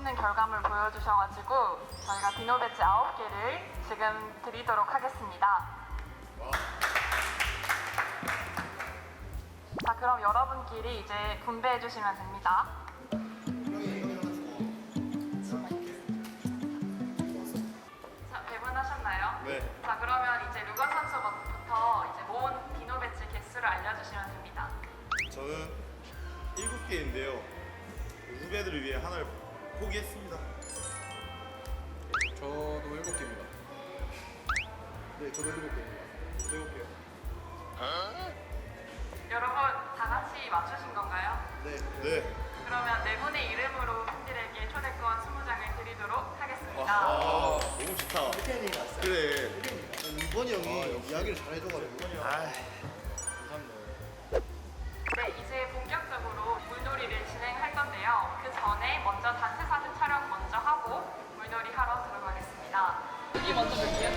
멋있는 결과물 보여주셔가지고 저희가 디노 배지 9개를 지금 드리도록 하겠습니다. 자, 그럼 여러분끼리 이제 분배해 주시면 됩니다. 자, 배분하셨나요? 네. 자, 그러면 이제 루건 선수부터 이제 모은 디노 배지 개수를 알려주시면 됩니다. 저는 일곱 개인데요. 후배들을 위해 하나를 포기했습니다. 저도 일곱 개입니다. 네, 저도 일곱 개입니다. 일곱 개요. 여러분 다 같이 맞추신 건가요? 네. 네. 그러면 네 분의 이름으로 팬들에게 초대권 20장을 드리도록 하겠습니다. 아, 너무 좋다. 팬이 났어요. 그래. 이번이 형이 이야기를 잘해줘가지고. 아, 여기 먼저 볼게요.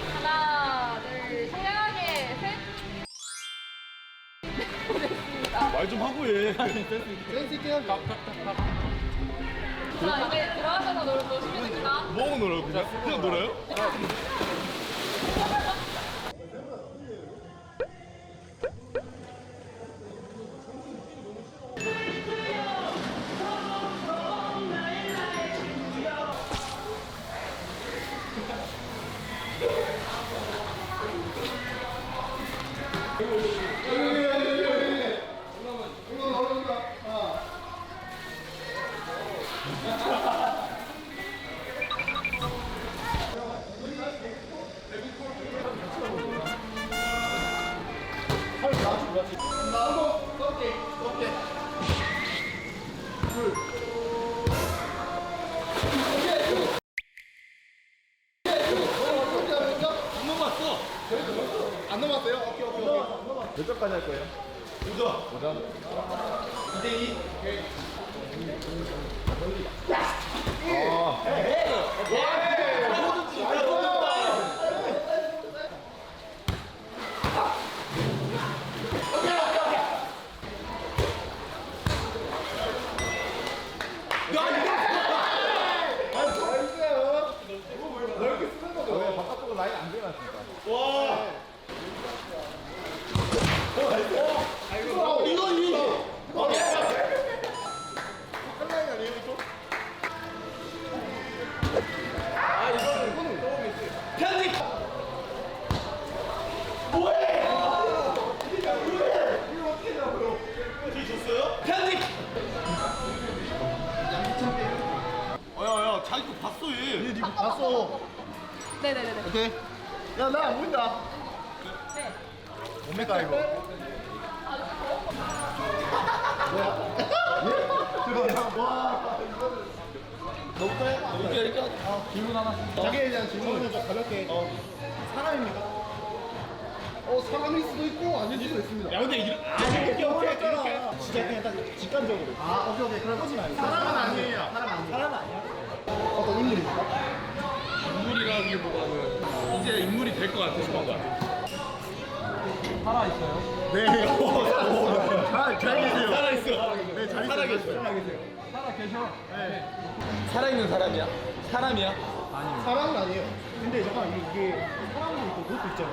하나, 둘, 상냥하게 셋. 말좀 하고 해. 센스 있게. 자, 이제 들어가셔서 놀, 노시면 됩니다. 뭐하고 놀아요? 그냥? 그냥 놀아요? 네네네네. 오케이. 야, 나 안 보인다. 네. 뭡니까, 이거? 뭐야? 와, 이거는. 너부터 해? 이렇게, 이렇게. 어, 질문 하나. 자기에 대한 질문을 좀 가볍게. 어. 사람입니까? 어, 사람일 수도 있고, 아닐 수도 있습니다. 야, 근데 이렇게. 아, 이렇게, 이렇게, 이렇게. 진짜 그냥 딱 직관적으로. 아, 오케이, 오케이. 그럼 하지 말고. 사람은 아니에요. 사람 아니에요. 사람 아니야? 어떤 인물입니까? 인물이라기보다는 이제 인물이 될 것 같아, 조만간. 네. 잘, 잘 계세요. 살아있어. 네, 잘 살아계셔. 살아계세요. 살아있는 사람이야? 사람이야? 사람은 아니에요. 근데 잠깐 이게 사람도 있고 그것도 있잖아.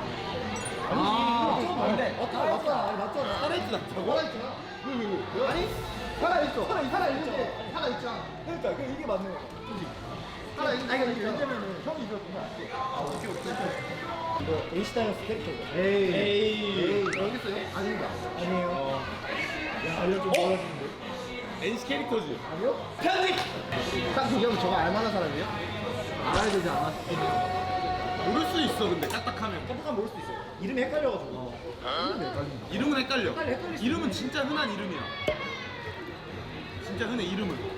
아, 아니지, 근데 맞잖아, 맞잖아, 맞잖아. 살아있진 않다고? 살아있잖아. 왜, 왜, 왜? 아니, 살아있어. 살아, 살아있는데, 살아있잖아. 그러니까, 그 이게 맞는 거야. 그지? 그러니까 왜냐면은 형이 이거 보면 안 돼. 아, 오케이, 오케이. 이거 AC 다이너스 캐릭터고. 에이. 에이. 여기 있어요? 아닙니다. 아니에요. 야, 알려줘, 알려주는데. NC 캐릭터지. 아니요? 편집! 딱 보기하면 저거 알만한 사람이에요? 알아야 되지 않았겠네요. 모를 수 있어, 근데 까딱하면. 깜빡하면 모를 수도 있어요. 이름이 헷갈려가지고. 헷갈린다. 이름은 헷갈려. 헷갈려, 헷갈릴 수 이름은 진짜 흔한 이름이야. 진짜 흔해, 이름은.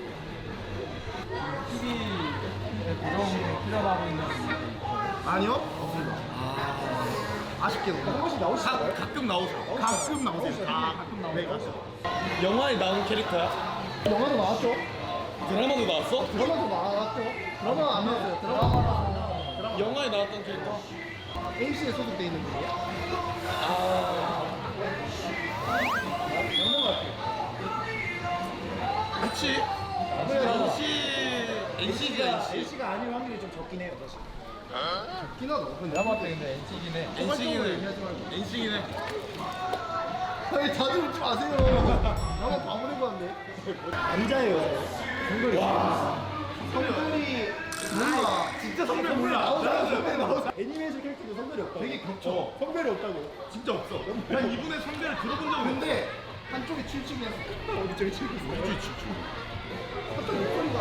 아니요? 없습니다. 아... 아쉽게도. 가, 있어요? 가끔 나오죠. 가끔 나오세요. 아, 가끔 나오세요. 네, 맞죠. 영화에 나온 캐릭터야? 영화도 나왔죠? 드라마도 나왔어? 드라마도 나왔죠? 드라마 안 나왔어요. 드라마. 드라마. 영화에 나왔던 캐릭터? AC에 소속돼 있는 분이에요? 맞긴 하다. 근데 내가 봤을 때 근데 얘기하지 말고. NC기네. 아니 다들 웃지 마세요. 나만 바보 된거 같네. 남자예요. 성별이. 와. 성별이 몰라. 진짜 성별 몰라. 나오잖아. 성별 나오잖아. 애니메이션 캐릭터도 성별이 없다. 되게 겹쳐. 성별이 없다고. 진짜 없어. 난 이분의 성별을 들어본 적은 없는데. 근데 한쪽이 7층이었어. 어디 쪽이 7층이었어? 어디 7층? 한쪽 목소리가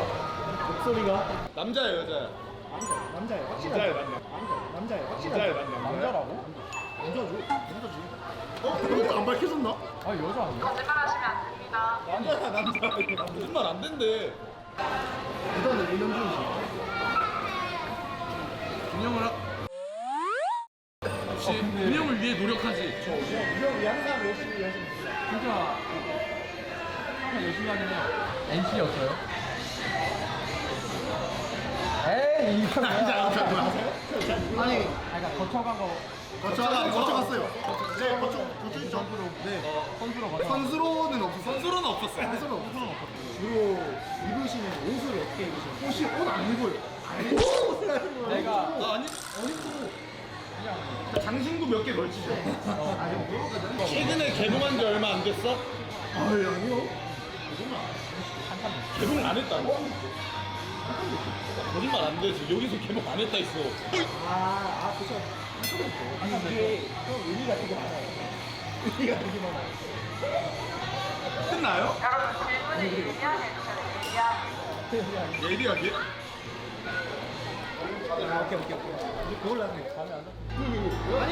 목소리가 남자야 여자야. 남자. 남자야 확실하게. 남자. 남자 남자예요. 남자야 확실하게. 남자. 남자라고? 남자죠. 남자지. 어? 근데 안 밝혀졌나? 아 여자 아니야? 거짓말 하시면 안 됩니다. 남자야 남자. 거짓말 안 된대. 일단은 이명준 씨. 균형을 하. 역시 균형을 위해 노력하지. 이명 양상 열심히 하시는 분. 진짜 열심히 하긴 해요. NC였어요? 이거 뭐야? 아니 아 그러니까 거쳐간 거 거쳐가 거쳐갔어요. 네 거쳐 거쳐 전부로. 네. 선수로 거쳐. 선수로는 없어. 선수로는 없었어. 선수는 없어. 주로 입으시는 옷을 어떻게 입으세요? 옷이 옷 안 입어요. 옷을 안 입어요. 내가 아, 아니 그냥 장신구 몇 개 걸치죠. 어. 최근에 개봉한 지 얼마 안 됐어? 아니 아니요. 한참 개봉 안 했다고? 거짓말 안 되지. 여기서 개봉 안 했다 했어. 아 아 그쵸. 아니 이게 좀 의미가 되게 많아요. 의미가 되게 많아요. 끝나요? 여러분 질문을 예리하게 해주셔야 돼요. 예리하게. 예리하게? 아 오케이 오케이 오케이. 이제 그걸로 하네. 다음에 안 돼. 아니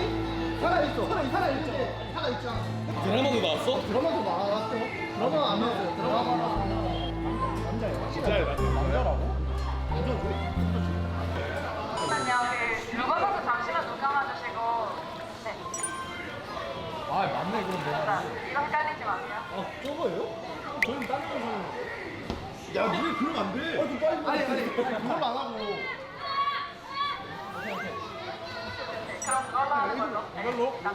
살아 있어. 살아 살아 있죠. 살아 있잖아. 드라마도 나왔어? 드라마도 나왔죠? 드라마 안 나왔어요. 드라마 남자 남자예요. 확실하게. 진짜야 나. 남자라고? 남자죠? 잠시만요. 그 물건 선수 잠시만 눈 감아주시고. 네. 아 맞네 그럼 자, 내가 이거 헷갈리지 마세요. 아 저거예요? 저는 다른 거 사는 거. 야, 니네 그러면 안 돼. 어, 좀 빨리 아니 아니 그걸로 안 하고. 네, 그럼 그걸로 하는 걸로. 네. 이걸로? 나-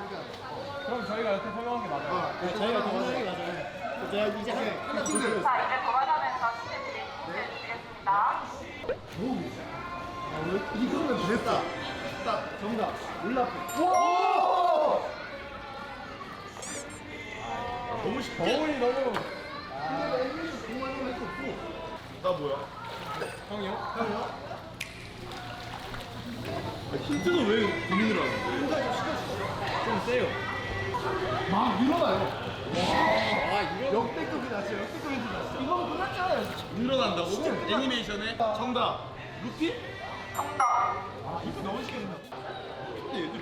그럼 저희가 이렇게 설명한 게 맞아요. 아, 네, 저희가 게 맞아요. 제가 이제 한 하나 더 자, 이제 돌아가면서 퀴즈 드리- 퀴즈 드리겠습니다. 아, 왜 이거는 됐다. 딱 정답. 울라프. 와! 너무 쉽게. 거울이 너무 근데 애니메이션 공부하는 할수 없고. 나 뭐야? 형이요? 형이요? 아, 힌트는 왜 고민을 하는데? 인사 좀 세요. 막 늘어나요. 아 이거 역대급이다, 진짜 역대급이다. 진짜. 이거는 끝났잖아요. 늘어난다고? 애니메이션에? 정답. 루피? 정답. 아, 이거 너무 쉽게 생겼 근데 얘들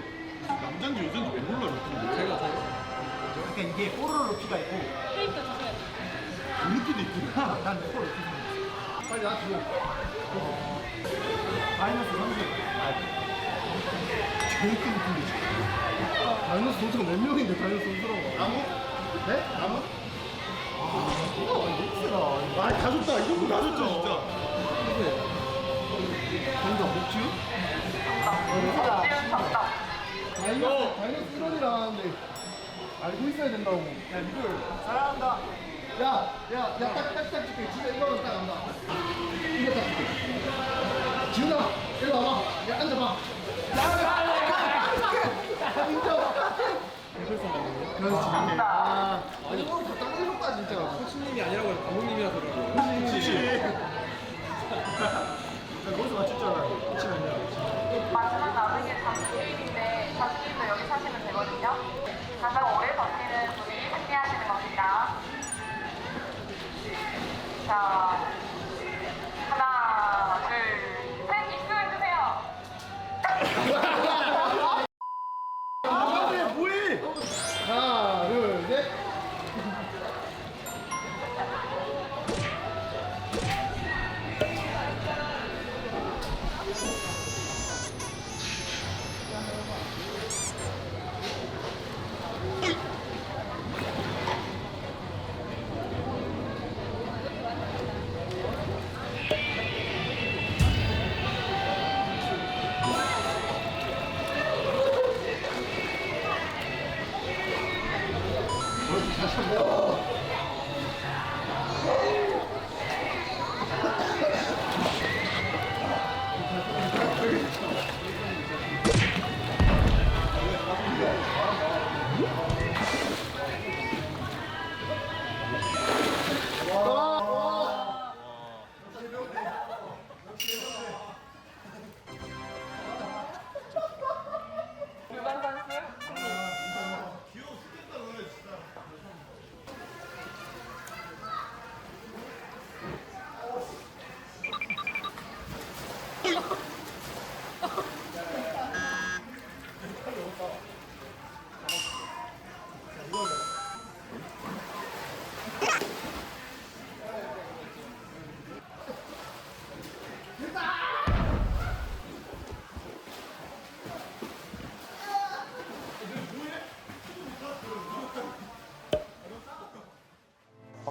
남잔지 여잔지 왜 몰라, 루피인데? 제가 제가 그러니까 이게 뽀로로 루피가 있고 루피도 있구나. 난 뽀로로 루피. 빨리 나 줘. 마이너스 30. 제일 큰 루피지. 다이너스 선수가 몇 명인데 다이너스 선수라고. 나무? 네? 나무? 아, 이거. 아, 다 줬다. 이거 다 줬죠, 진짜. 정답 목주? 정답. 정답. 다이너스, 다이너스 1원이 나왔는데 알고 있어야 된다고. 야, 이걸 사랑한다. 야, 야, 야, 딱, 딱, 딱 줄게. 진짜 이거는 딱 안다. 이거 딱 줄게. 지훈아, 일로 와봐. 야, 앉아봐. 야, 야, 야, 야, 인정. 그렇지. 아, 아니, 이거 다 따로 진짜. 코치님이 아니라고 해서 감독님이라서 그러고 그치. 거기서 맞췄잖아. 그치, 아니야. 마지막 남은 게 자수님인데 자수님도 여기 사시면 되거든요. 가장 오래 버티는 분이 승리하시는 겁니다. 자,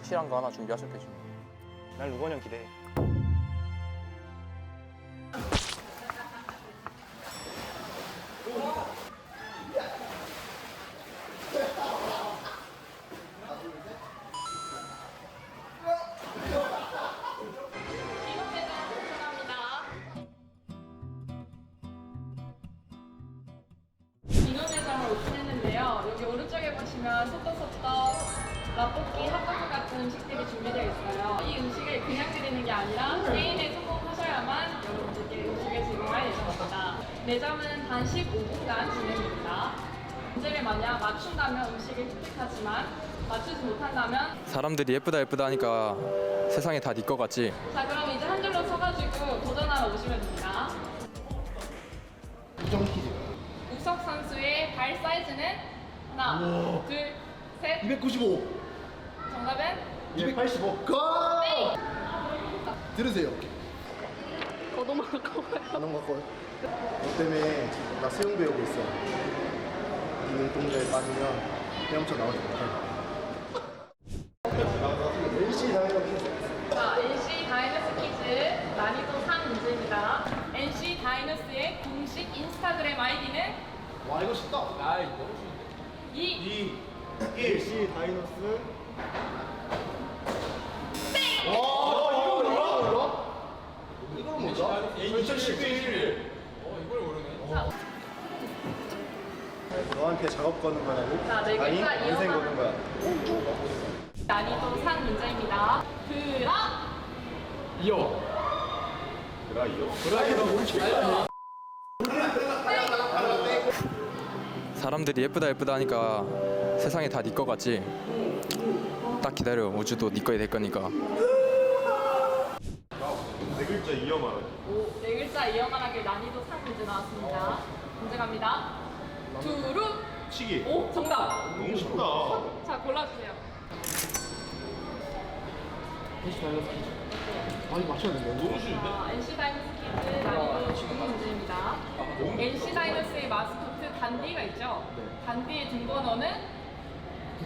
확실한 거 하나 되죠. 난 루건 형 기대해. 아니라 게임에 성공하셔야만 여러분들께 음식을 제공할 예정입니다. 매점은 단 15분간 진행됩니다. 문제를 만약 맞춘다면 음식을 획득하지만 맞추지 못한다면 사람들이 예쁘다 예쁘다 하니까 세상이 다네 거 같지. 자 그럼 이제 한 줄로 서가지고 도전하러 오시면 됩니다. 우정 퀴즈. 우석 선수의 발 사이즈는 하나, 둘, 셋. 295. 정답은 285. 고! 땡. 들으세요. 더 너무 아까워요. 거요. 너 때문에 나 수영 배우고 있어. 이 눈동자에 빠지면 헤엄쳐 나오지 못해. NC 다이너 퀴즈. 자 NC 다이너스 퀴즈 난이도 3 문제입니다. NC 다이너스의 공식 인스타그램 아이디는 와 이거 쉽다. 아 이거 너무 쉬운데. 2, 1C 다이너스. 와 이거 몰라? 이걸 몰라? 2011. 어 이걸 모르네. 자, 너한테 작업 거는 거라고? 자, 네 아니 글자 인생 거는 거야. 난이도 3 문제입니다. 드라 이어. 드라이어? 드라이어 모르겠다. 사람들이 예쁘다 예쁘다 하니까 세상이 다 네 거 같지. 딱 기다려. 우주도 네 거에 될 거니까. 네 글자 이어 말하기. 오, 네 글자 이어 말하기 난이도 3 문제 나왔습니다. 문제 갑니다. 두루 치기. 오 정답. 너무 쉽다. 자 골라주세요. NC 다이너스 퀴즈. 아 이거 맞춰야 된다. 너무 쉬운데? 자, NC 다이너스 퀴즈 난이도 중문 문제입니다. NC 다이너스의 마스코트 단디가 있죠? 단디의 등번호는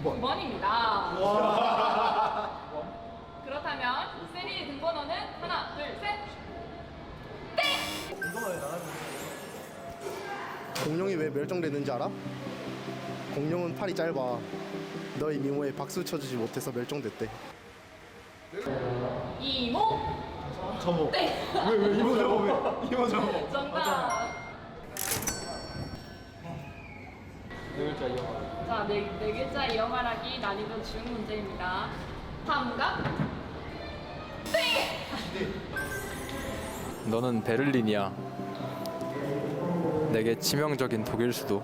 9번. 9번입니다. 그렇다면 세리의 등번호는 하나, 둘, 셋. 공룡이 왜 멸종됐는지 알아? 공룡은 팔이 짧아. 너의 미모에 박수 쳐주지 못해서 멸종됐대. 이모 저모. 네. 왜왜 이모 저모 왜? 이모 저모. 정답. 네 글자 이어 말. 자, 네, 네 글자 이어 말하기 난이도 중 문제입니다. 다음과 너는 베를린이야. 내게 치명적인 독일 수도.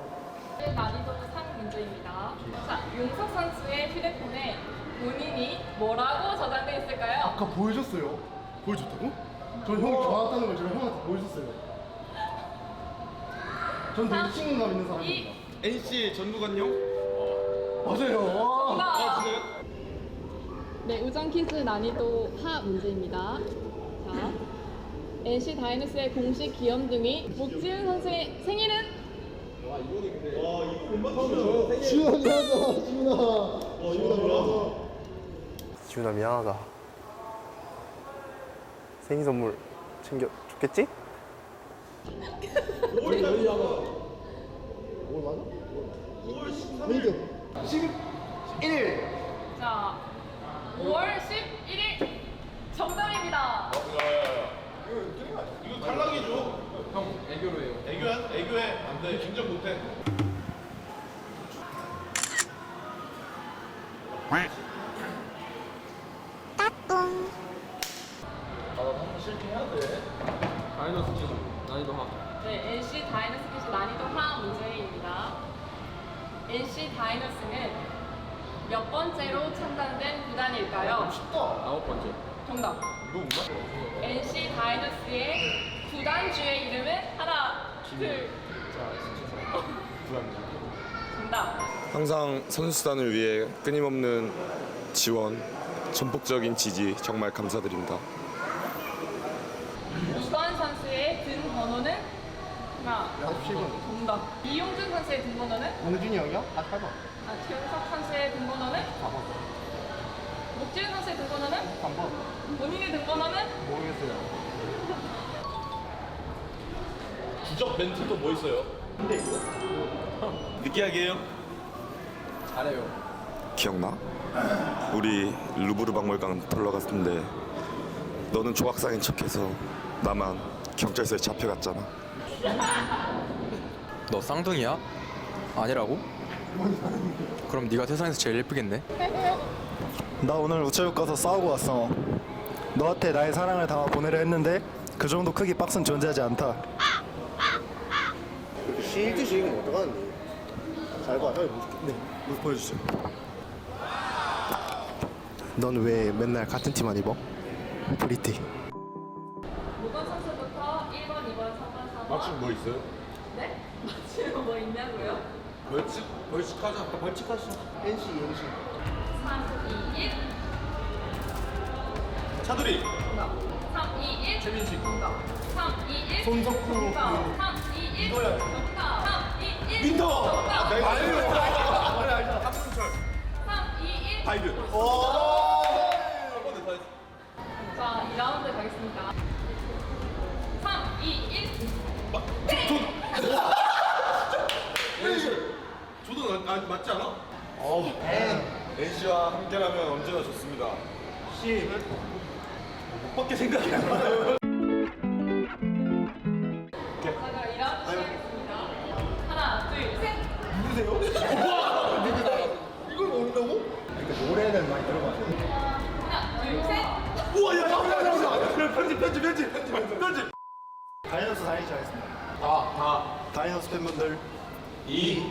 난이도 3 문제입니다. 자, 용석 선수의 휴대폰에 본인이 뭐라고 저장돼 있을까요? 아까 보여줬어요. 보여줬다고? 전 형이 좋아했다는 걸 제가 형한테 보여줬어요. 전 되게 친근감 있는 사람입니다. 2, NC 전두관용? 맞아요. 와. 정답. 네, 우정 퀴즈 난이도 하 문제입니다. 자, NC 다이너스의 공식 기염둥이 목지훈 선수의 생일은 지훈이 하자, 지훈아. 지훈아. 지훈아 미안하다. 생일 선물 챙겨 줬겠지? 뭘 맞아? 5월 11일. 자, 5월 11일 정답입니다. 탈락이죠. 형 애교로 해요. 애교야? 애교해. 안 돼. 인정 못해. 다이너스 퀴즈. 난이도 하. 네, NC 다이너스 퀴즈 난이도 하 문제입니다. NC 다이너스는 몇 번째로 창단된 구단일까요? 아홉 번째. 정답. NC 다이너스의 구단주의 이름은 하나, 둘, 정답. 항상 선수단을 위해 끊임없는 지원, 전폭적인 지지 정말 감사드립니다. 이건 선수의 등 번호는 하나, 7번. 정답. 이용준 선수의 등 번호는 공준이 형이요? 아, 8번. 아, 최은석 선수의 등 번호는 4번. 박지훈 선수의 등번호는? 3번. 본인의 등번호는? 주적 멘트도 뭐 있어요? 느끼하게요? 잘해요. 기억나? 우리 루브르 박물관 털러 갔는데 너는 조각상인 척해서 나만 경찰서에 잡혀갔잖아. 너 쌍둥이야? 아니라고? 그럼 네가 세상에서 제일 예쁘겠네. 나 오늘 우체국 가서 싸우고 왔어. 너한테 나의 사랑을 담아 보내려 했는데 그 정도 크기 박스는 존재하지 않다. 실드식 이거 어떡하는데? 잘 봐, 형이 보여줄게. 네, 이거 보여주세요. 넌 왜 맨날 같은 티만 입어? 프리티. 모건 선수부터 1번, 2번, 3번, 4번. 맞춤 뭐 있어요? 네? 맞추는 뭐 있냐고요? 벌칙 벌칙하자. 벌칙하자. NC, NC. 3, 2, 1. 차두리 3, 2, 1. 최민식. 정답. 3, 2, 1. 손석구. 정답. 3, 2, 1. 이거야. 정답. 3, 2, 1. 민터 정답. 내가 알죠 3, 2, 1. 바이든 자, 2라운드 가겠습니다. 3, 2, 1. 저도 아, 맞지 않아? 어 NC와 함께라면 언제나 좋습니다 C 밖에 생각이 안 나요 자, 그럼 2라운드 시작하겠습니다. 하나, 둘, 셋. 이걸 모른다고? 노래는 많이 들어봤어. 하나, 둘, 셋. 우와 야야 야 야 편집 편집 편집 편집 편집 다이너스 다니시 하겠습니다. 다다 다이너스 팬분들 이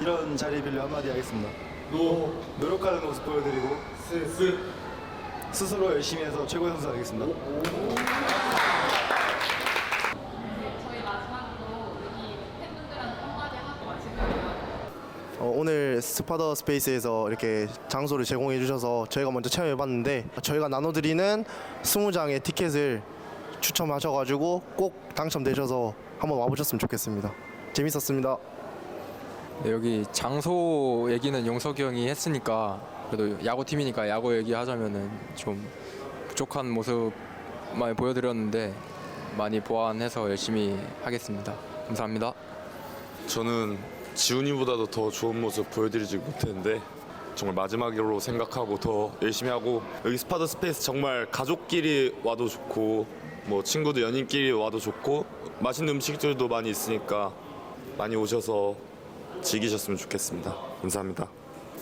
이런 자리 빌려 한마디 하겠습니다. 노 노력하는 모습 보여드리고 스 스스로 열심히 해서 최고의 선수 되겠습니다. 저희 마지막으로 여기 팬분들한테 한마디 하고 마칠 거예요. 어, 오늘 스파더 스페이스에서 이렇게 장소를 제공해 주셔서 저희가 먼저 체험해 봤는데 저희가 나눠드리는 20장의 티켓을 추첨하셔가지고 꼭 당첨되셔서 한번 와보셨으면 좋겠습니다. 재밌었습니다. 네, 여기 장소 얘기는 용석이 형이 했으니까 그래도 야구 팀이니까 야구 얘기하자면은 좀 부족한 모습 많이 보여드렸는데 많이 보완해서 열심히 하겠습니다. 감사합니다. 저는 지훈이보다도 더 좋은 모습 보여드리지 못했는데 정말 마지막으로 생각하고 더 열심히 하고 여기 스파더 스페이스 정말 가족끼리 와도 좋고 뭐 친구들 연인끼리 와도 좋고 맛있는 음식들도 많이 있으니까 많이 오셔서 즐기셨으면 좋겠습니다. 감사합니다.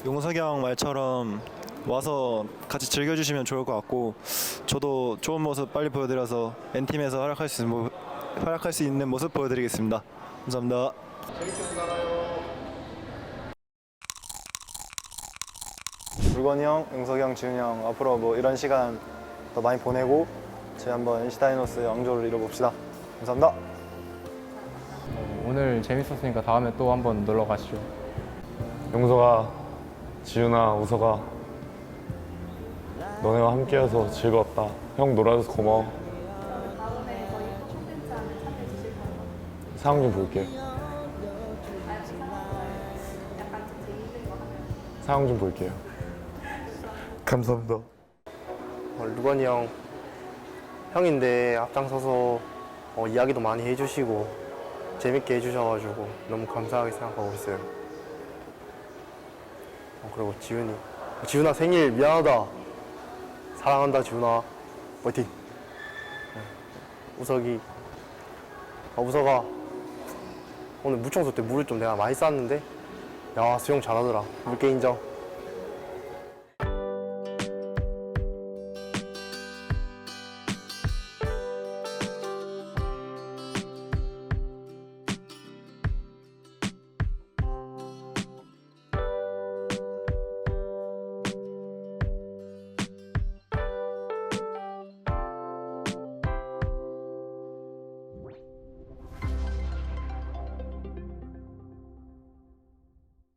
용석이 형 말처럼 와서 같이 즐겨주시면 좋을 것 같고 저도 좋은 모습 빨리 보여드려서 N팀에서 활약할 수, 있는 모- 활약할 수 있는 모습 보여드리겠습니다. 감사합니다. 물건이 형, 용석이 형, 지훈이 형 앞으로 뭐 이런 시간 더 많이 보내고 저희 한번 NC다이노스 왕조를 이뤄봅시다. 감사합니다. 오늘 재밌었으니까 다음에 또 한번 놀러 가시죠. 용서가, 지훈아, 우서가 너네와 함께해서 즐거웠다. 형 놀아줘서 고마워. 다음에 저희 콘텐츠 안에 참여해 주실 거예요. 상황 좀 볼게요. 약간 좀 재밌는 거 하면. 상황 좀 볼게요. 감사합니다. 어, 루건이 형 형인데 앞장서서 어, 이야기도 많이 해주시고 재밌게 해주셔가지고 너무 감사하게 생각하고 있어요. 어, 그리고 지훈이 지훈아 생일 미안하다. 사랑한다 지훈아. 화이팅. 네. 우석이 아, 우석아 오늘 물청소 때 물을 좀 내가 많이 쌌는데 야 수영 잘하더라. 물개 인정.